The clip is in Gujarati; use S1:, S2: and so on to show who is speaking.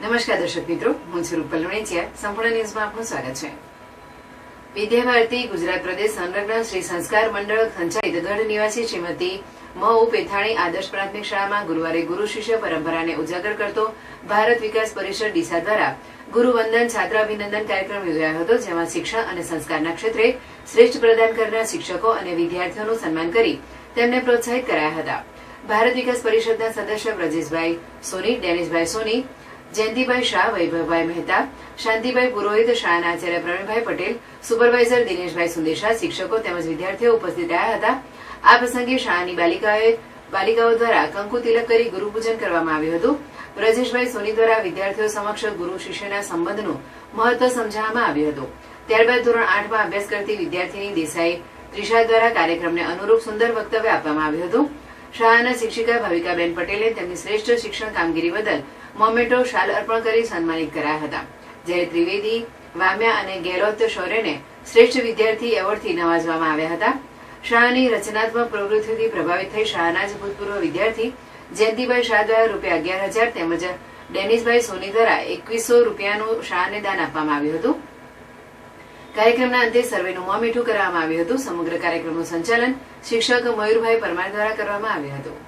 S1: નમસ્કાર દર્શક મિત્રો, હું છું રૂપલ લુણેચિયા. સંપૂર્ણ ન્યૂઝમાં આપનું સ્વાગત છે. વિદ્યાભારતી ગુજરાત પ્રદેશ સંલગ્ન શ્રી સંસ્કાર મંડળ સંચાલિત ગઢ નિવાસી શ્રીમતી મહુ પેથાણી આદર્શ પ્રાથમિક શાળામાં ગુરુવારે ગુરુ શિષ્ય પરંપરાને ઉજાગર કરતો ભારત વિકાસ પરિષદ ડીસા દ્વારા ગુરુવંદન છાત્ર અભિનંદન કાર્યક્રમ યોજાયો હતો, જેમાં શિક્ષણ અને સંસ્કારના ક્ષેત્રે શ્રેષ્ઠ પ્રદાન કરનાર શિક્ષકો અને વિદ્યાર્થીઓનું સન્માન કરી તેમને પ્રોત્સાહિત કરાયા હતા. ભારત વિકાસ પરિષદના સદસ્ય બ્રજેશભાઈ સોની, ડેનિશભાઈ સોની જયંતિભાઈ શાહ, વૈભવભાઈ મહેતા, શાંતિભાઈ પુરોહિત શાળાના આચાર્ય પ્રવીણભાઈ પટેલ, સુપરવાઇઝર દિનેશભાઈ સુંદેશા, શિક્ષકો તેમજ વિદ્યાર્થીઓ ઉપસ્થિત રહ્યા હતા. આ પ્રસંગે શાળાની બાલિકાઓએ બાલિકાઓ દ્વારા કંકુ તિલક કરી ગુરુપૂજન કરવામાં આવ્યું હતું. બ્રજેશભાઈ સોની દ્વારા વિદ્યાર્થીઓ સમક્ષ ગુરુ શિષ્યના સંબંધનું મહત્વ સમજાવવામાં આવ્યું હતું. ત્યારબાદ ધોરણ આઠમાં અભ્યાસ કરતી વિદ્યાર્થીની દેસાઈ ત્રિષા દ્વારા કાર્યક્રમને અનુરૂપ સુંદર વક્તવ્ય આપવામાં આવ્યું હતું. શાળાના શિક્ષિકા ભાવિકાબેન પટેલે તેમની શ્રેષ્ઠ શિક્ષણ કામગીરી બદલ મોમેન્ટો શાલ અર્પણ કરી સન્માનિત કરાયા હતા. જ્યારે ત્રિવેદી, વામ્યા અને ગેરોત શૌર્યને શ્રેષ્ઠ વિદ્યાર્થી એવોર્ડથી નવાજવામાં આવ્યા હતા. શાળાની રચનાત્મક પ્રવૃત્તિથી પ્રભાવિત થઈ શાળાના જ ભૂતપૂર્વ વિદ્યાર્થી જયંતિભાઈ શાહ દ્વારા રૂપિયા અગિયાર હજાર તેમજ ડેનિસભાઈ સોની દ્વારા એકવીસો રૂપિયાનું શાળાને દાન આપવામાં આવ્યું હતું. કાર્યક્રમના અંતે સર્વેનું મોં મીઠું કરવામાં આવ્યું હતું. સમગ્ર કાર્યક્રમનું સંચાલન શિક્ષક મયુરભાઈ પરમાર દ્વારા કરવામાં આવ્યું હતું.